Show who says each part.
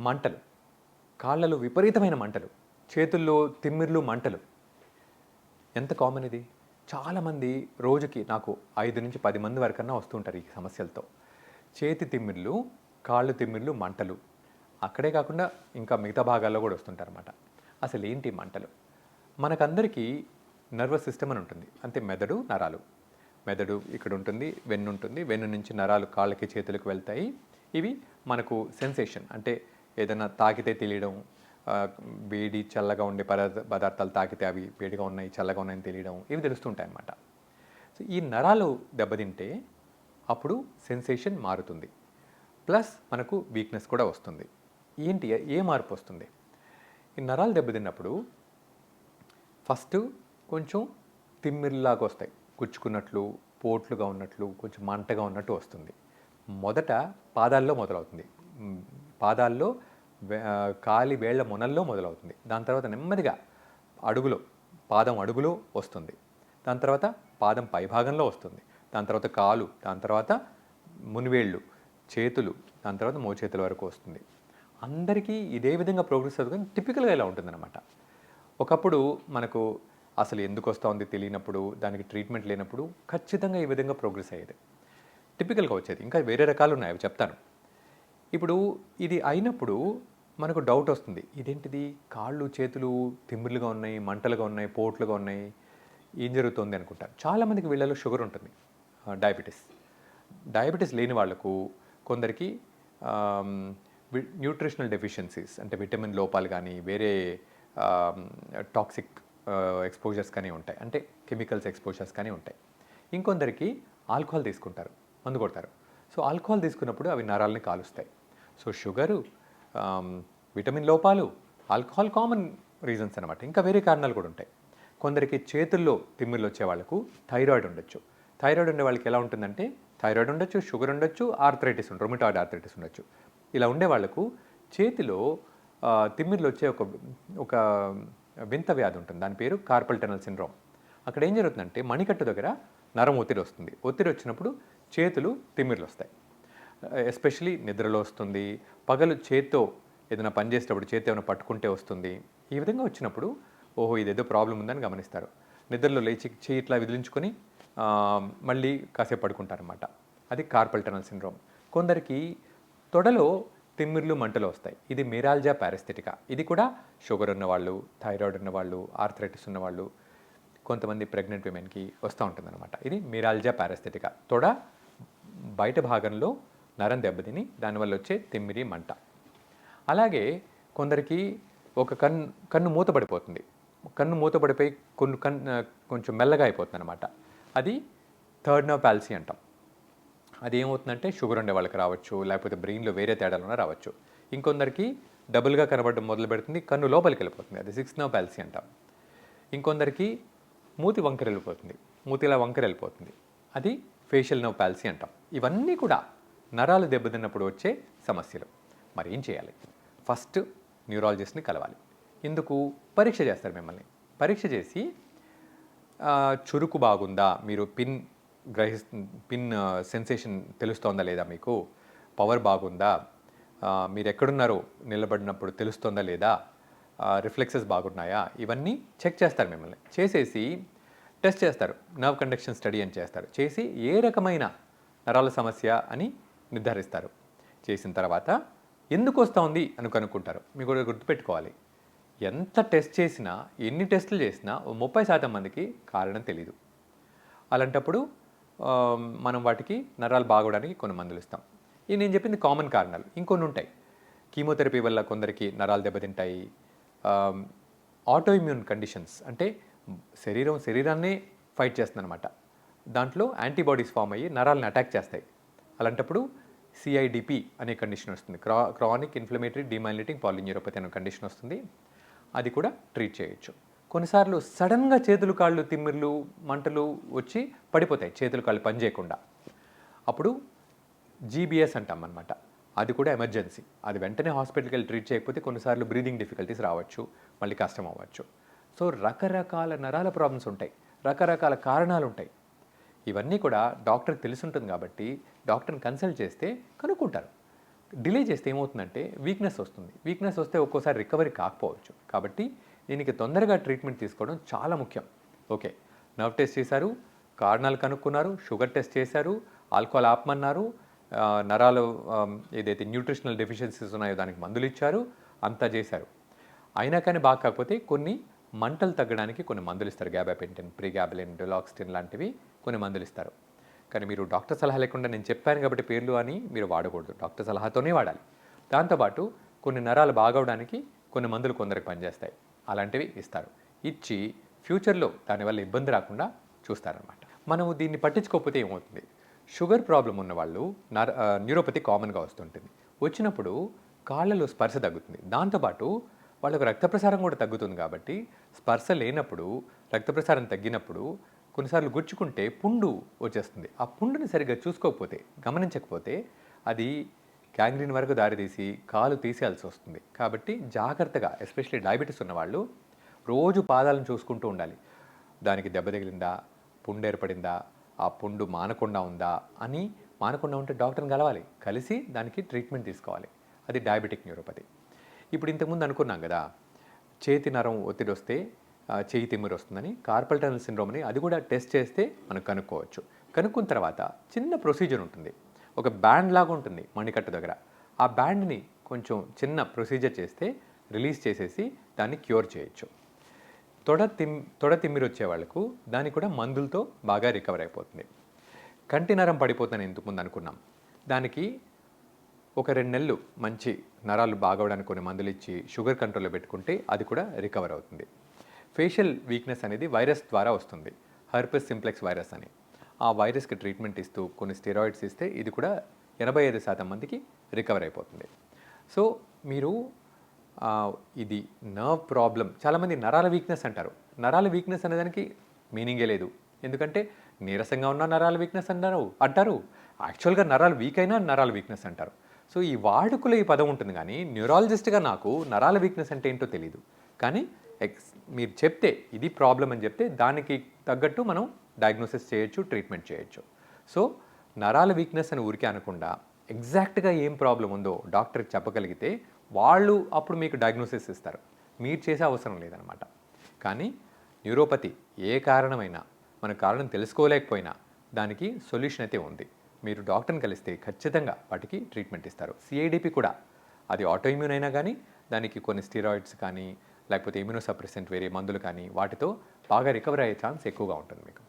Speaker 1: మంటలు. కాళ్ళలో విపరీతమైన మంటలు. చేతుల్లో తిమ్మిర్లు మంటలు. ఎంత కామన్ ఇది? చాలామంది రోజుకి నాకు ఐదు నుంచి పది మంది వరకన్నా వస్తుంటారు ఈ సమస్యలతో. చేతి తిమ్మిర్లు కాళ్ళు తిమ్మిర్లు మంటలు. అక్కడే కాకుండా ఇంకా మిగతా భాగాల్లో కూడా వస్తుంటారు అన్నమాట అసలు ఏంటి మంటలు? మనకందరికీ నర్వస్ సిస్టమ్ అని ఉంటుంది. అంటే మెదడు నరాలు. మెదడు ఇక్కడ ఉంటుంది వెన్ను ఉంటుంది. వెన్ను నుంచి నరాలు కాళ్ళకి చేతులకు వెళ్తాయి. ఇవి మనకు సెన్సేషన్. అంటే ఏదైనా తాకితే తెలియడం వేడి చల్లగా ఉండే పదార్థ పదార్థాలు తాకితే అవి వేడిగా ఉన్నాయి చల్లగా ఉన్నాయని తెలియడం ఇవి తెలుస్తుంటాయి అన్నమాట సో ఈ నరాలు దెబ్బతింటే అప్పుడు సెన్సేషన్ మారుతుంది. ప్లస్ మనకు వీక్నెస్ కూడా వస్తుంది. ఏంటి ఏ మార్పు వస్తుంది? ఈ నరాలు దెబ్బతిన్నప్పుడు ఫస్ట్ కొంచెం తిమ్మిరిలాగా వస్తాయి. గుచ్చుకున్నట్లు పోట్లుగా ఉన్నట్లు కొంచెం మంటగా ఉన్నట్టు వస్తుంది. మొదట పాదాల్లో మొదలవుతుంది. పాదాల్లో కాలి వేళ్ళ మొనల్లో మొదలవుతుంది. దాని తర్వాత నెమ్మదిగా అడుగులో పాదం అడుగులో వస్తుంది. దాని తర్వాత పాదం పైభాగంలో వస్తుంది. దాని తర్వాత కాలు దాని తర్వాత మునివేళ్ళు చేతులు దాని తర్వాత మోచేతుల వరకు వస్తుంది. అందరికీ ఇదే విధంగా ప్రోగ్రెస్ అవుతుంది టిపికల్గా ఇలా ఉంటుందన్నమాట. ఒకప్పుడు మనకు అసలు ఎందుకు వస్తుంది తెలియనప్పుడు దానికి ట్రీట్మెంట్ లేనప్పుడు ఖచ్చితంగా ఈ విధంగా ప్రోగ్రెస్ అయ్యేది. టిపికల్గా వచ్చేది. ఇంకా వేరే రకాలు ఉన్నాయి అవి చెప్తాను. ఇప్పుడు ఇది అయినప్పుడు మనకు డౌట్ వస్తుంది. ఇదేంటిది? కాళ్ళు చేతులు తిమ్మిర్లుగా ఉన్నాయి మంటలుగా ఉన్నాయి పోట్లుగా ఉన్నాయి. ఏం జరుగుతుంది అనుకుంటారు. చాలామందికి వీళ్ళలో షుగర్ ఉంటుంది. డయాబెటీస్. డయాబెటీస్ లేని వాళ్ళకు కొందరికి న్యూట్రిషనల్ డెఫిషియన్సీస్ అంటే విటమిన్ లోపాలు కానీ వేరే టాక్సిక్ ఎక్స్పోజర్స్ కానీ ఉంటాయి. అంటే కెమికల్స్ ఎక్స్పోజర్స్ కానీ ఉంటాయి. ఇంకొందరికి ఆల్కహాల్ తీసుకుంటారు. మందు కొడతారు. సో ఆల్కహాల్ తీసుకున్నప్పుడు అవి నరాలని కాలుస్తాయి. సో షుగరు విటమిన్ లోపాలు ఆల్కహాల్ కామన్ రీజన్స్ అనమాట ఇంకా వేరే కారణాలు కూడా ఉంటాయి. కొందరికి చేతుల్లో తిమ్మిర్లు వచ్చే వాళ్ళకు థైరాయిడ్ ఉండొచ్చు. థైరాయిడ్ ఉండే వాళ్ళకి ఎలా ఉంటుందంటే థైరాయిడ్ ఉండొచ్చు షుగర్ ఉండొచ్చు ఆర్థరైటిస్ ఉండొచ్చు రొమిటాయిడ్ ఆర్థరైటిస్ ఉండొచ్చు. ఇలా ఉండే వాళ్ళకు చేతిలో తిమ్మిర్లు వచ్చే ఒక ఒక వింత వ్యాధి ఉంటుంది. దాని పేరు కార్పల్ టనల్ సిండ్రోమ్. అక్కడ ఏం జరుగుతుందంటే మణికట్టు దగ్గర నరం ఒత్తిడి వస్తుంది. ఒత్తిడి వచ్చినప్పుడు చేతులు తిమ్మిర్లు వస్తాయి. ఎస్పెషలీ నిద్రలో వస్తుంది. పగలు చేత్తో ఏదైనా పని చేసేటప్పుడు చేతి ఏమైనా పట్టుకుంటే వస్తుంది. ఈ విధంగా వచ్చినప్పుడు ఓహో ఇదేదో ప్రాబ్లం ఉందని గమనిస్తారు. నిద్రలో లేచి చేయి ఇట్లా విదిలించుకొని మళ్ళీ కాసేపు పడుకుంటారనమాట అది కార్పల్ టనల్ సిండ్రోమ్. కొందరికి తొడలో తిమ్మిర్లు మంటలు వస్తాయి. ఇది మిరాల్జా పారాస్థెటికా ఇది కూడా షుగర్ ఉన్నవాళ్ళు థైరాయిడ్ ఉన్నవాళ్ళు ఆర్థరైటిస్ ఉన్నవాళ్ళు కొంతమంది ప్రెగ్నెంట్ విమెన్కి వస్తూ ఉంటుందన్నమాట. ఇది మిరాల్జా పారాస్థెటికా తొడ బయట భాగంలో నరం దెబ్బతిని దానివల్ల వచ్చే తిమ్మిరి మంట. అలాగే కొందరికి ఒక కన్ను కన్ను మూతపడిపోతుంది కన్ను మూతపడిపోయి కొన్ని కన్ను కొంచెం మెల్లగా అయిపోతుంది అనమాట అది థర్డ్ నర్వ్ ప్యాల్సీ అంటాం. అది ఏమవుతుందంటే షుగర్ ఉండే వాళ్ళకి రావచ్చు లేకపోతే బ్రెయిన్లో వేరే తేడాలున్నా రావచ్చు. ఇంకొందరికి డబుల్గా కనబడడం మొదలు పెడుతుంది కన్ను లోపలికి వెళ్ళిపోతుంది. అది సిక్స్ నర్వ్ ప్యాల్సీ అంటాం. ఇంకొందరికి మూతి వంకర వెళ్ళిపోతుంది మూతిలా వంకర వెళ్ళిపోతుంది అది ఫేషియల్ నర్వ్ ప్యాల్సీ అంటాం. ఇవన్నీ కూడా నరాలు దెబ్బతిన్నప్పుడు వచ్చే సమస్యలు. మరి ఏం చేయాలి? ఫస్ట్ న్యూరాలజిస్ట్ని కలవాలి. ఇందుకు పరీక్ష చేస్తారు మిమ్మల్ని. పరీక్ష చేసి చురుకు బాగుందా? మీరు పిన్ గ్రహి పిన్ సెన్సేషన్ తెలుస్తోందా లేదా మీకు? పవర్ బాగుందా? మీరు ఎక్కడున్నారో నిలబడినప్పుడు తెలుస్తోందా లేదా? రిఫ్లెక్సెస్ బాగున్నాయా? ఇవన్నీ చెక్ చేస్తారు మిమ్మల్ని. చేసేసి టెస్ట్ చేస్తారు. నర్వ్ కండక్షన్ స్టడీ అని చేస్తారు. చేసి ఏ రకమైన నరాల సమస్య అని నిర్ధారిస్తారు. చేసిన తర్వాత ఎందుకు వస్తోంది అని కనుక్కుంటారు. మీకు కూడా గుర్తుపెట్టుకోవాలి. ఎంత టెస్ట్ చేసినా ఎన్ని టెస్టులు చేసినా ఓ ముప్పై శాతం మందికి కారణం తెలియదు అలాంటప్పుడు మనం వాటికి నరాలు బాగోడానికి కొన్ని మందులు ఇస్తాం. ఇది నేను చెప్పింది కామన్ కారణాలు. ఇంకొన్ని ఉంటాయి. కీమోథెరపీ వల్ల కొందరికి నరాలు దెబ్బతింటాయి. ఆటో ఇమ్యూన్ కండిషన్స్ అంటే శరీరం శరీరాన్నే ఫైట్ చేస్తుందన్నమాట. దాంట్లో యాంటీబాడీస్ ఫామ్ అయ్యి నరాలను అటాక్ చేస్తాయి. అలాంటప్పుడు సిఐడిపి అనే కండిషన్ వస్తుంది. క్రా క్రానిక్ ఇన్ఫ్లమేటరీ డిమాలినేటింగ్ పాలిన్యూరోపతి అనే కండిషన్ వస్తుంది. అది కూడా ట్రీట్ చేయొచ్చు. కొన్నిసార్లు సడన్గా చేతులు కాళ్ళు తిమ్మిర్లు మంటలు వచ్చి పడిపోతాయి. చేతులు కాళ్ళు పనిచేయకుండా అప్పుడు జీబీఎస్ అంటాం అనమాట అది కూడా ఎమర్జెన్సీ. అది వెంటనే హాస్పిటల్కి వెళ్ళి ట్రీట్ చేయకపోతే కొన్నిసార్లు బ్రీదింగ్ డిఫికల్టీస్ రావచ్చు. మళ్ళీ కష్టం అవ్వచ్చు. సో రకరకాల నరాల ప్రాబ్లమ్స్ ఉంటాయి. రకరకాల కారణాలు ఉంటాయి. ఇవన్నీ కూడా డాక్టర్కి తెలిసి ఉంటుంది కాబట్టి డాక్టర్ని కన్సల్ట్ చేస్తే కనుక్కుంటారు. డిలే చేస్తే ఏమవుతుందంటే వీక్నెస్ వస్తుంది. వీక్నెస్ వస్తే ఒక్కోసారి రికవరీ కాకపోవచ్చు. కాబట్టి దీనికి తొందరగా ట్రీట్మెంట్ తీసుకోవడం చాలా ముఖ్యం. ఓకే నర్వ్ టెస్ట్ చేశారు కారణాలు కనుక్కున్నారు షుగర్ టెస్ట్ చేశారు ఆల్కహాల్ ఆపమన్నారు నరాలు ఏదైతే న్యూట్రిషనల్ డెఫిషియన్సీస్ ఉన్నాయో దానికి మందులు ఇచ్చారు అంతా చేశారు. అయినా కానీ బాగా కాకపోతే కొన్ని మంటలు తగ్గడానికి కొన్ని మందులు ఇస్తారు. గ్యాబాపెంటిన్ ప్రీగ్యాబిలిన్ డొలాక్స్టిన్ లాంటివి. కొన్ని మందులు ఇస్తారు. కానీ మీరు డాక్టర్ సలహా లేకుండా నేను చెప్పాను కాబట్టి పేర్లు అని మీరు వాడకూడదు. డాక్టర్ సలహాతోనే వాడాలి. దాంతోపాటు కొన్ని నరాలు బాగవడానికి కొన్ని మందులు కొందరికి పనిచేస్తాయి. అలాంటివి ఇస్తారు. ఇచ్చి ఫ్యూచర్లో దానివల్ల ఇబ్బంది రాకుండా చూస్తారనమాట మనం దీన్ని పట్టించుకోకపోతే ఏమవుతుంది? షుగర్ ప్రాబ్లం ఉన్న వాళ్ళు నర న్యూరోపతి కామన్గా వస్తుంటుంది. వచ్చినప్పుడు కాళ్ళలో స్పర్శ తగ్గుతుంది. దాంతోపాటు వాళ్ళకు రక్త ప్రసారం కూడా తగ్గుతుంది కాబట్టి స్పర్శ లేనప్పుడు రక్త ప్రసారం తగ్గినప్పుడు కొన్నిసార్లు గుచ్చుకుంటే పుండు వచ్చేస్తుంది. ఆ పుండుని సరిగ్గా చూసుకోకపోతే గమనించకపోతే అది గ్యాంగ్రీన్ వరకు దారితీసి కాలు తీసేయాల్సి వస్తుంది. కాబట్టి జాగ్రత్తగా ఎస్పెషల్లీ డయాబెటీస్ ఉన్నవాళ్ళు రోజు పాదాలను చూసుకుంటూ ఉండాలి. దానికి దెబ్బ తగిలిందా పుండు ఏర్పడిందా ఆ పుండు మానకుండా ఉందా అని మానకుండా ఉంటే డాక్టర్ని కలవాలి. కలిసి దానికి ట్రీట్మెంట్ తీసుకోవాలి. అది డయాబెటిక్ న్యూరోపతి. ఇప్పుడు ఇంతకుముందు అనుకున్నాం కదా చేతి నరం ఒత్తిడి వస్తే చేయి తిమ్మిరి వస్తుందని కార్పల్ టనల్ సిండ్రోమ్ అని అది కూడా టెస్ట్ చేస్తే మనం కనుక్కోవచ్చు. కనుక్కున్న తర్వాత చిన్న ప్రొసీజర్ ఉంటుంది. ఒక బ్యాండ్ లాగా ఉంటుంది మణికట్ట దగ్గర. ఆ బ్యాండ్ని కొంచెం చిన్న ప్రొసీజర్ చేస్తే రిలీజ్ చేసేసి దాన్ని క్యూర్ చేయొచ్చు. తొడ తిమ్ తొడ తిమ్మిరి వచ్చే వాళ్ళకు దానికి కూడా మందులతో బాగా రికవర్ అయిపోతుంది. కంటి నరం పడిపోతుందని ఇంతకుముందు అనుకున్నాం. దానికి ఒక రెండు నెలలు మంచి నరాలు బాగవడానికి కొన్ని మందులు ఇచ్చి షుగర్ కంట్రోల్లో పెట్టుకుంటే అది కూడా రికవర్ అవుతుంది. ఫేషియల్ వీక్నెస్ అనేది వైరస్ ద్వారా వస్తుంది. హర్పస్ సింప్లెక్స్ వైరస్ అని. ఆ వైరస్కి ట్రీట్మెంట్ ఇస్తూ కొన్ని స్టెరాయిడ్స్ ఇస్తే ఇది కూడా ఎనభై ఐదు శాతం మందికి రికవర్ అయిపోతుంది. సో మీరు ఇది నర్వ్ ప్రాబ్లం. చాలామంది నరాల వీక్నెస్ అంటారు. నరాల వీక్నెస్ అనేదానికి మీనింగే లేదు. ఎందుకంటే నీరసంగా ఉన్న నరాల వీక్నెస్ అంటారు అంటారు. యాక్చువల్గా నరాలు వీక్ అయినా నరాల వీక్నెస్ అంటారు. సో ఈ వాడుకలో ఈ పదం ఉంటుంది కానీ న్యూరాలజిస్ట్గా నాకు నరాల వీక్నెస్ అంటే ఏంటో తెలియదు కానీ ఎక్స్ మీరు చెప్తే ఇది ప్రాబ్లం అని చెప్తే దానికి తగ్గట్టు మనం డయాగ్నోసిస్ చేయొచ్చు ట్రీట్మెంట్ చేయొచ్చు. సో నరాల వీక్నెస్ అని ఊరికే అనకుండా ఎగ్జాక్ట్గా ఏం ప్రాబ్లం ఉందో డాక్టర్కి చెప్పగలిగితే వాళ్ళు అప్పుడు మీకు డయాగ్నోసిస్ ఇస్తారు. మీరు చేసే అవసరం లేదనమాట కానీ న్యూరోపతి ఏ కారణమైనా మన కారణం తెలుసుకోలేకపోయినా దానికి సొల్యూషన్ అయితే ఉంది. మీరు డాక్టర్ని కలిస్తే ఖచ్చితంగా వాటికి ట్రీట్మెంట్ ఇస్తారు. సిఐడిపి కూడా. అది ఆటోఇమ్యూన్ అయినా కానీ దానికి కొన్ని స్టీరాయిడ్స్ కానీ లేకపోతే ఇమ్యూనోసప్రెసెంట్ వేరే మందులు కానీ వాటితో బాగా రికవర్ అయ్యే ఛాన్స్ ఎక్కువగా ఉంటుంది మీకు.